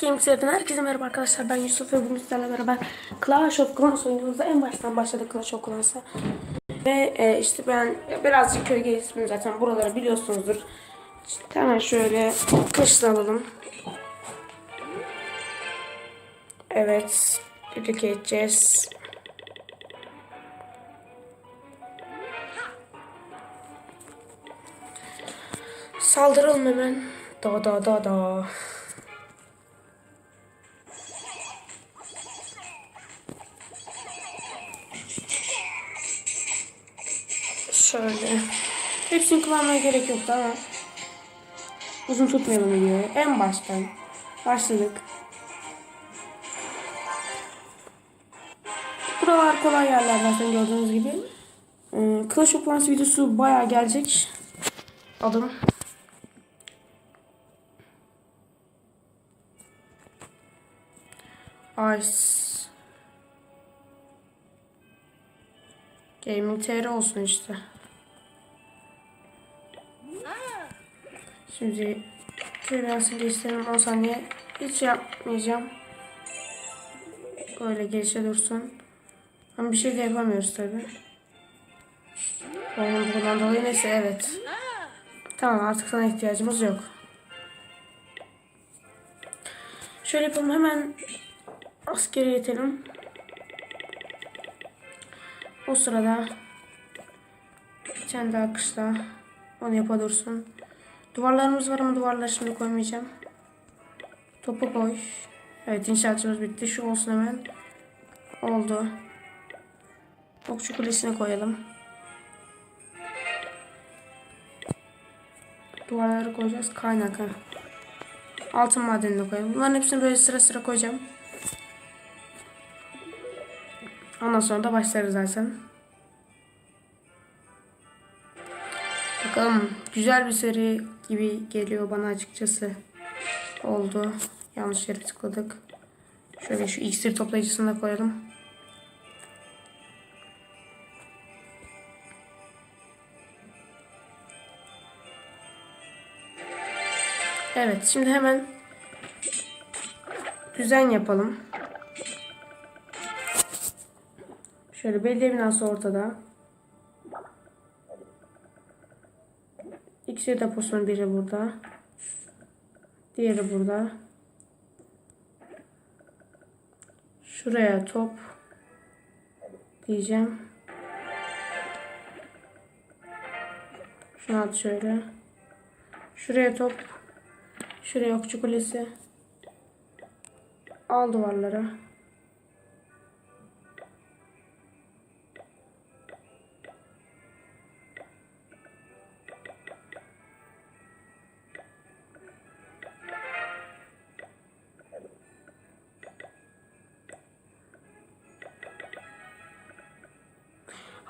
Games'lerden herkese merhaba arkadaşlar ben Yusuf ve bugün sizlerle beraber Clash of Clans oynuyoruz. En baştan başladık Clash of Clans'a. Ve e, işte ben birazcık köy gezdim zaten buraları biliyorsunuzdur. İşte hemen şöyle kışla alalım. Evet. Birlikte edeceğiz. Saldıralım hemen. Da da da da. Şöyle. Hepsini kullanmaya gerek yoktu ama uzun tutmayalım videoyu. En baştan başladık. Buralar kolay yerler zaten gördüğünüz gibi. Ee, Clash of Clans videosu bayağı gelecek. Adım. Ice. Gaming TR olsun işte. Şimdi freelancer geçtiğim 10 saniye hiç yapmayacağım. Böyle gelişe dursun. Ama bir şey de yapamıyoruz tabi. Oyunun bundan dolayı neyse evet. Tamam artık sana ihtiyacımız yok. Şöyle yapalım hemen askeri yetelim. O sırada tane daha onu yapa dursun. Duvarlarımız var ama duvarları şimdi koymayacağım. Topu koy. Evet inşaatçımız bitti. Şu olsun hemen. Oldu. Okçu kulesine koyalım. Duvarları koyacağız. Kaynak. Altın madenini koyalım. Bunların hepsini böyle sıra sıra koyacağım. Ondan sonra da başlarız zaten. Bakalım güzel bir seri gibi geliyor bana açıkçası. Oldu. Yanlış yere tıkladık. Şöyle şu iksir toplayıcısını da koyalım. Evet şimdi hemen düzen yapalım. Şöyle belediye binası ortada. İksir deposunun biri burada. Diğeri burada. Şuraya top diyeceğim. Şunu at şöyle. Şuraya top. Şuraya okçu kulesi. Al duvarlara.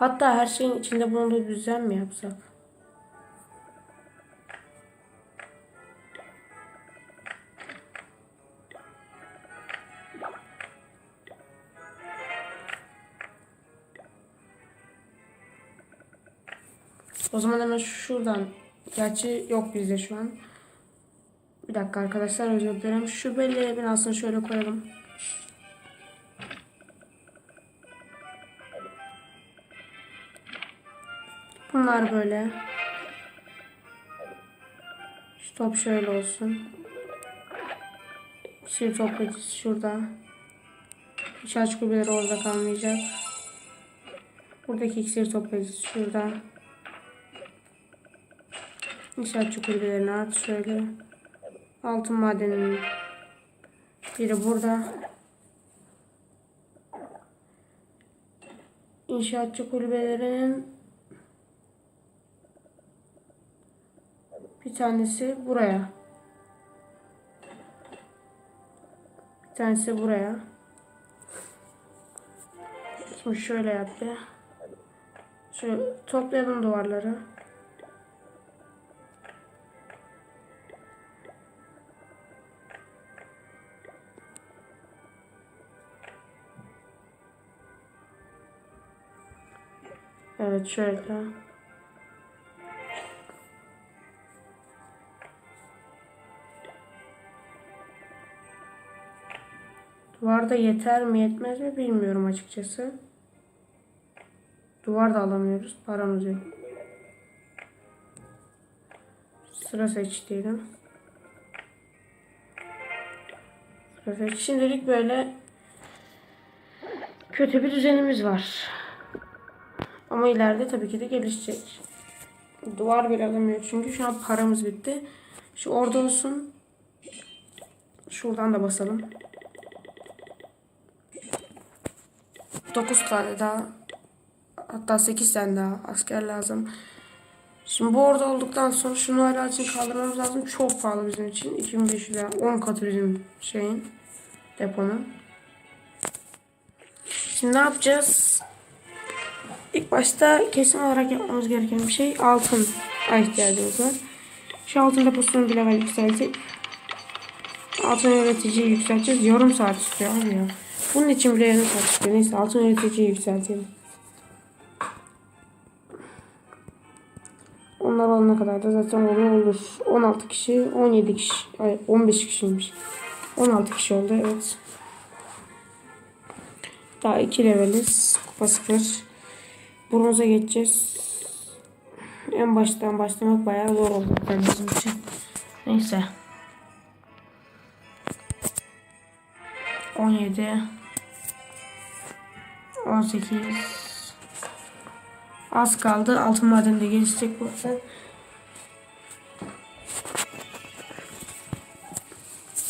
Hatta her şeyin içinde bulunduğu düzen mi yapsak? O zaman hemen şuradan. Gerçi yok bizde şu an. Bir dakika arkadaşlar özür dilerim. Şu belleğe binasını şöyle koyalım. Bunlar böyle. Şu top şöyle olsun. Şir toplayıcısı şurada. İçaç kulübeleri orada kalmayacak. Buradaki iksir toplayıcısı şurada. İnşaatçı kulübelerini at şöyle. Altın madeninin biri burada. İnşaatçı kulübelerinin bir tanesi buraya. Bir tanesi buraya. Şimdi şöyle yaptı. Şöyle toplayalım duvarları. Evet şöyle. Duvar da yeter mi yetmez mi bilmiyorum açıkçası. Duvar da alamıyoruz. Paramız yok. Sıra seç diyelim. Sıra seç. Şimdilik böyle kötü bir düzenimiz var. Ama ileride tabii ki de gelişecek. Duvar bile alamıyor çünkü şu an paramız bitti. Şu orada olsun. Şuradan da basalım. 9 tane daha hatta 8 tane daha asker lazım. Şimdi bu orada olduktan sonra şunu hala için kaldırmamız lazım. Çok pahalı bizim için. 2500 lira 10 katı bizim şeyin deponun. Şimdi ne yapacağız? İlk başta kesin olarak yapmamız gereken bir şey altın ihtiyacımız var. Şu altın deposunu bir level yükseltip altın üreticiyi yükselteceğiz. Yarım saat istiyor abi. Bunun için bile yarım saat. Neyse altın üreticiyi yükseltelim. Onlar olana kadar da zaten olur olur. 16 kişi, 17 kişi, ay 15 kişiymiş. 16 kişi oldu evet. Daha 2 leveliz. Kupa 0. Bronza geçeceğiz. En baştan başlamak bayağı zor oldu bizim için. Neyse. 17 18 Az kaldı. Altın madeni de gelişecek bu.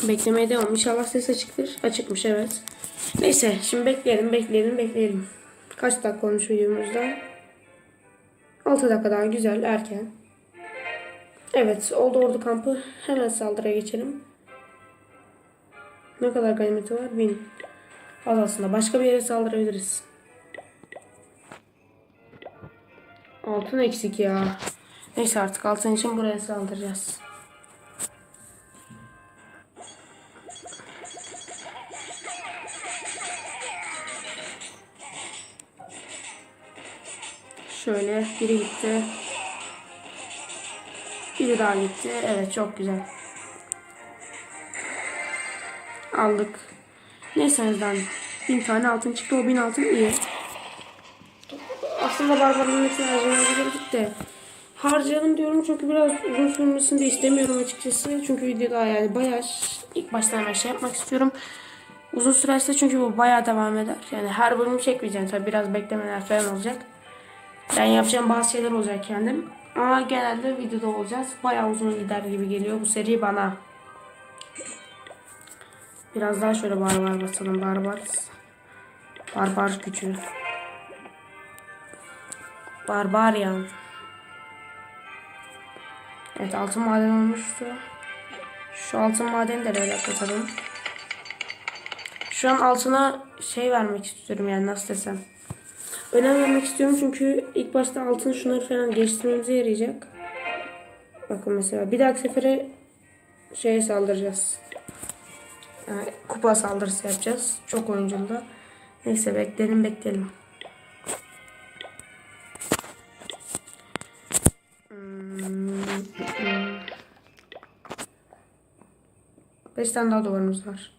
Beklemeye devam. İnşallah ses açıktır. Açıkmış evet. Neyse şimdi bekleyelim bekleyelim bekleyelim. Kaç dakika olmuş videomuzda? 6 dakika daha güzel erken. Evet oldu ordu kampı. Hemen saldırıya geçelim. Ne kadar ganimeti var? 1000. Az aslında. Başka bir yere saldırabiliriz. Altın eksik ya. Neyse artık altın için buraya saldıracağız. Şöyle biri gitti. Biri daha gitti. Evet çok güzel. Aldık. Neyse en azından bin tane altın çıktı. O bin altın iyi. Aslında barbarların için harcamayabilirdik de. Harcayalım diyorum çünkü biraz uzun sürmesini de istemiyorum açıkçası. Çünkü video daha yani bayağı ilk baştan ben şey yapmak istiyorum. Uzun sürerse çünkü bu bayağı devam eder. Yani her bölümü çekmeyeceğim. Tabii biraz beklemeler falan olacak. Yani yapacağım bazı şeyler olacak kendim. Ama genelde videoda olacağız. Bayağı uzun gider gibi geliyor bu seri bana. Biraz daha şöyle barbar basalım. Barbar. Barbar gücü. Barbarian. Evet altın maden olmuştu. Şu altın madeni de böyle katalım. Şu an altına şey vermek istiyorum yani nasıl desem. Önem vermek istiyorum çünkü ilk başta altın şunları falan geliştirmemize yarayacak. Bakın mesela bir dahaki sefere şeye saldıracağız. Yani kupa saldırısı yapacağız. Çok oyunculuda. Neyse bekleyelim bekleyelim. Hmm. Beş tane daha duvarımız var.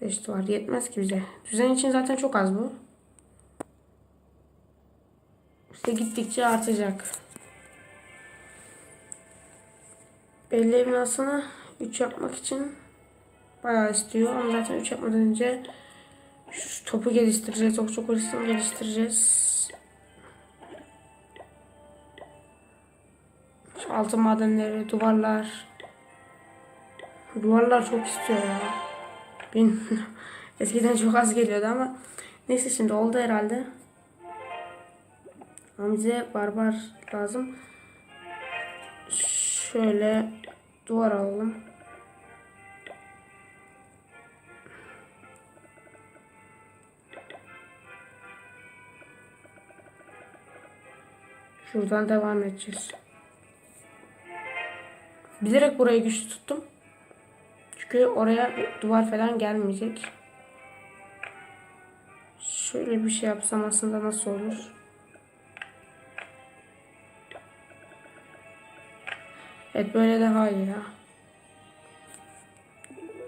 Beş duvar yetmez ki bize. Düzen için zaten çok az bu. İşte gittikçe artacak. Belli evin aslında 3 yapmak için bayağı istiyor. Ama zaten 3 yapmadan önce şu topu geliştireceğiz. Çok çok geliştireceğiz. Şu altın madenleri, duvarlar. Duvarlar çok istiyor ya. Bin. Eskiden çok az geliyordu ama neyse şimdi oldu herhalde. Ama bize barbar lazım. Şöyle duvar alalım. Şuradan devam edeceğiz. Bilerek burayı güçlü tuttum. Çünkü oraya duvar falan gelmeyecek. Şöyle bir şey yapsam aslında nasıl olur? Evet böyle daha iyi ya.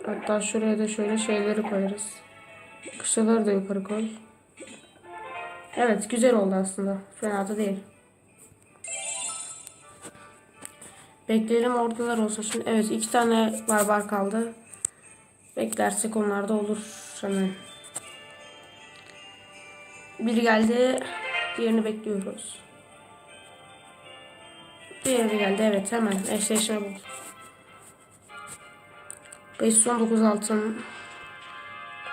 Hatta şuraya da şöyle şeyleri koyarız. Kışlaları da yukarı koy. Evet güzel oldu aslında. Fena da değil. Bekleyelim ordular olsun. Evet iki tane barbar kaldı. Beklersek onlar da olur. Hemen. Biri geldi. Diğerini bekliyoruz. Diğeri geldi. Evet hemen eşleşme bu. 519 altın.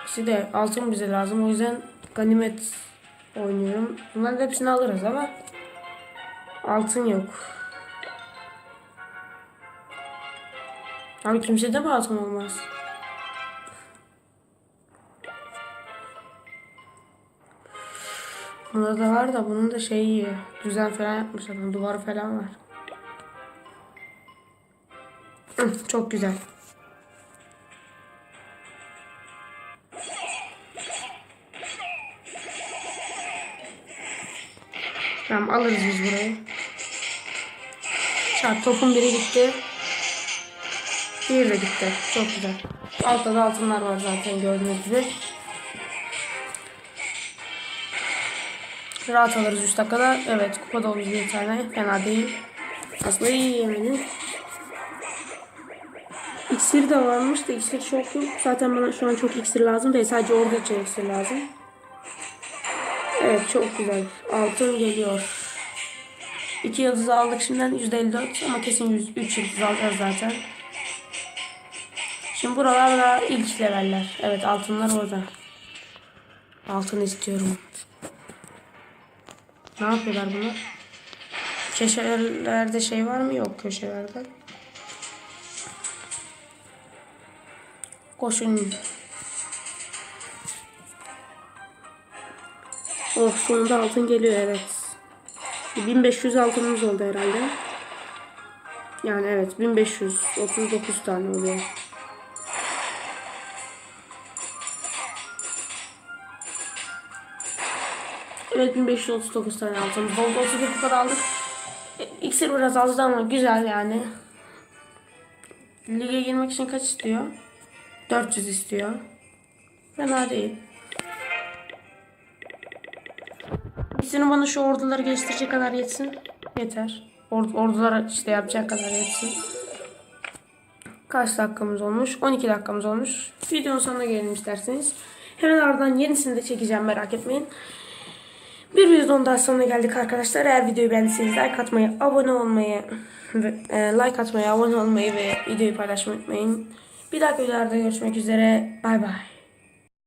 İkisi de altın bize lazım. O yüzden ganimet oynuyorum. Bunların hepsini alırız ama altın yok. Abi kimsede mi altın olmaz? Bunda da var da bunun da şeyi. Düzen falan yapmışlar. Duvarı falan var. Çok güzel. Tamam alırız biz burayı. Çat topun biri gitti. De gitti. Çok güzel. Altta da altınlar var zaten gördüğünüz gibi. Rahat alırız 3 dakikada. Evet kupa da olur bir tane. Fena değil. Aslında iyi yemenin. İksir de varmış da iksir çok yok. Zaten bana şu an çok iksir lazım değil. Sadece orada için iksir lazım. Evet çok güzel. Altın geliyor. 2 yıldız aldık şimdiden %54 ama kesin 100, 3 yıldız alacağız zaten. Şimdi buralarda ilk leveller. Evet altınlar orada. Altın istiyorum. Ne yapıyorlar bunlar? Köşelerde şey var mı? Yok köşelerde. Koşun. Oh sonunda altın geliyor evet. 1500 altınımız oldu herhalde. Yani evet 1539 tane oluyor. Evet 1539 tane altımız oldu. 31 kupada aldık. E, İksir biraz azdı ama güzel yani. Lige girmek için kaç istiyor? 400 istiyor. Fena değil. İkisini bana şu orduları geliştirecek kadar yetsin. Yeter. Or ordular işte yapacak kadar yetsin. Kaç dakikamız olmuş? 12 dakikamız olmuş. Videonun sonuna gelelim isterseniz. Hemen ardından yenisini de çekeceğim merak etmeyin. Bir videonun daha sonuna geldik arkadaşlar. Eğer videoyu beğendiyseniz like atmayı, abone olmayı, e, like atmayı, abone olmayı ve videoyu paylaşmayı unutmayın. Bir dahaki videolarda görüşmek üzere. Bay bay.